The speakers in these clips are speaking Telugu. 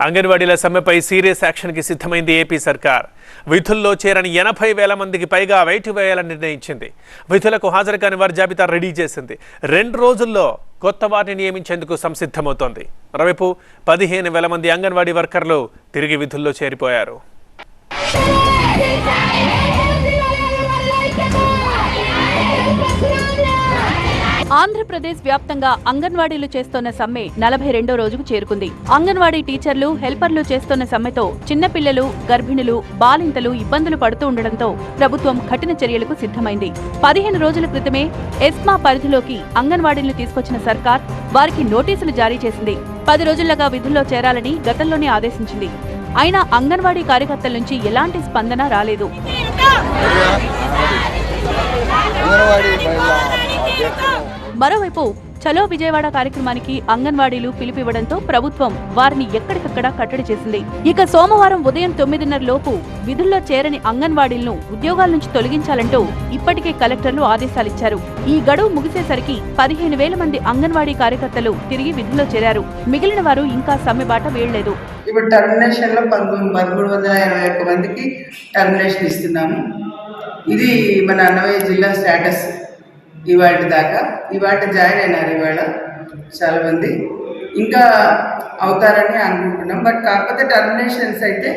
అంగన్వాడీల సమ్మెపై సీరియస్ యాక్షన్కి సిద్ధమైంది ఏపీ సర్కార్. విధుల్లో చేరని ఎనభై వేల మందికి పైగా వెయిట్ వేయాలని నిర్ణయించింది. విధులకు హాజరు కాని వారి జాబితా రెడీ చేసింది. రెండు రోజుల్లో కొత్త వారిని నియమించేందుకు సంసిద్ధమవుతోంది. మరోవైపు పదిహేను వేల మంది అంగన్వాడీ వర్కర్లు తిరిగి విధుల్లో చేరిపోయారు. ఆంధ్రప్రదేశ్ వ్యాప్తంగా అంగన్వాడీలు చేస్తోన్న సమ్మె నలభై రెండో రోజుకు చేరుకుంది. అంగన్వాడీ టీచర్లు హెల్పర్లు చేస్తోన్న సమ్మెతో చిన్నపిల్లలు గర్భిణులు బాలింతలు ఇబ్బందులు పడుతూ ఉండడంతో ప్రభుత్వం కఠిన చర్యలకు సిద్ధమైంది. పదిహేను రోజుల క్రితమే ఎస్మా పరిధిలోకి అంగన్వాడీలను తీసుకొచ్చిన సర్కార్ వారికి నోటీసులు జారీ చేసింది. పది రోజులుగా విధుల్లో చేరాలని గతంలోనే ఆదేశించింది. అయినా అంగన్వాడీ కార్యకర్తల నుంచి ఎలాంటి స్పందన రాలేదు. మరోవైపు చలో విజయవాడ కార్యక్రమానికి అంగన్వాడీలు పిలుపివ్వడంతో ప్రభుత్వం వారిని ఎక్కడికక్కడ కట్టడి చేసింది. ఇక సోమవారం ఉదయం తొమ్మిదిన్నర లోపు విధుల్లో చేరని అంగన్వాడీలను ఉద్యోగాల నుంచి తొలగించాలంటూ ఇప్పటికే కలెక్టర్లు ఆదేశాలిచ్చారు. ఈ గడువు ముగిసేసరికి పదిహేను వేల మంది అంగన్వాడీ కార్యకర్తలు తిరిగి విధుల్లో చేరారు. మిగిలిన వారు ఇంకా సమ్మెబాట వేయలేదు ఇప్పుడు టర్మినేషన్లో పదమూడు వందల ఇరవై ఒక్క మందికి టర్మినేషన్ ఇస్తున్నాము. ఇది మన అన్నమయ్య జిల్లా స్టేటస్. ఇవాళ దాకా. ఇవాళ జాయిన్ అయినారు ఇవాళ చాలామంది. ఇంకా అవుతారని అనుకుంటున్నాం. బట్ కాకపోతే టర్మినేషన్స్ అయితే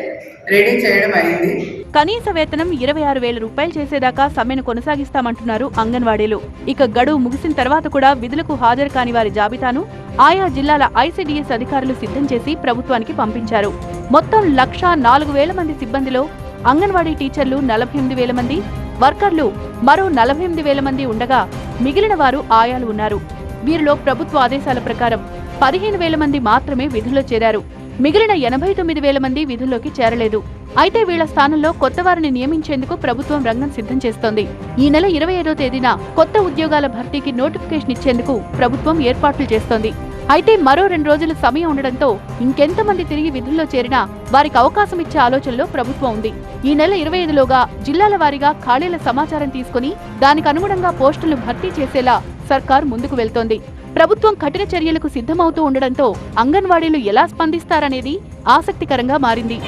రెడీ చేయడం అయింది. కనీస వేతనం ఇరవై ఆరు వేల రూపాయలు చేసేదాకా సమ్మెను కొనసాగిస్తామంటున్నారు అంగన్వాడీలు. ఇక గడువు ముగిసిన తర్వాత కూడా విధులకు హాజరు కాని వారి జాబితాను ఆయా జిల్లాల ఐసీడీఎస్ అధికారులు సిద్ధం చేసి ప్రభుత్వానికి పంపించారు. మొత్తం లక్ష నాలుగు వేల మంది సిబ్బందిలో అంగన్వాడీ టీచర్లు నలభై ఎనిమిది వేల మంది వర్కర్లు మరో నలభై ఎనిమిది వేల మంది ఉండగా మిగిలిన వారు ఆయాలు ఉన్నారు. వీరిలో ప్రభుత్వ ఆదేశాల ప్రకారం పదిహేను వేల మంది మాత్రమే విధుల్లో చేరారు. మిగిలిన ఎనభై తొమ్మిది వేల మంది విధుల్లోకి చేరలేదు. అయితే వీళ్ళ స్థానంలో కొత్త వారిని నియమించేందుకు ప్రభుత్వం రంగం సిద్ధం చేస్తోంది. ఈ నెల ఇరవై ఏడో తేదీన కొత్త ఉద్యోగాల భర్తీకి నోటిఫికేషన్ ఇచ్చేందుకు ప్రభుత్వం ఏర్పాట్లు చేస్తోంది. అయితే మరో రెండు రోజుల సమయం ఉండడంతో ఇంకెంతమంది తిరిగి విధుల్లో చేరినా వారికి అవకాశం ఇచ్చే ఆలోచనలో ప్రభుత్వం ఉంది. ఈ నెల ఇరవై ఐదులోగా జిల్లాల వారీగా ఖాళీల సమాచారం తీసుకుని దానికి అనుగుణంగా పోస్టులు భర్తీ చేసేలా సర్కార్ ముందుకు వెళ్తోంది. ప్రభుత్వం కఠిన చర్యలకు సిద్ధమవుతూ ఉండడంతో అంగన్వాడీలు ఎలా స్పందిస్తారనేది ఆసక్తికరంగా మారింది.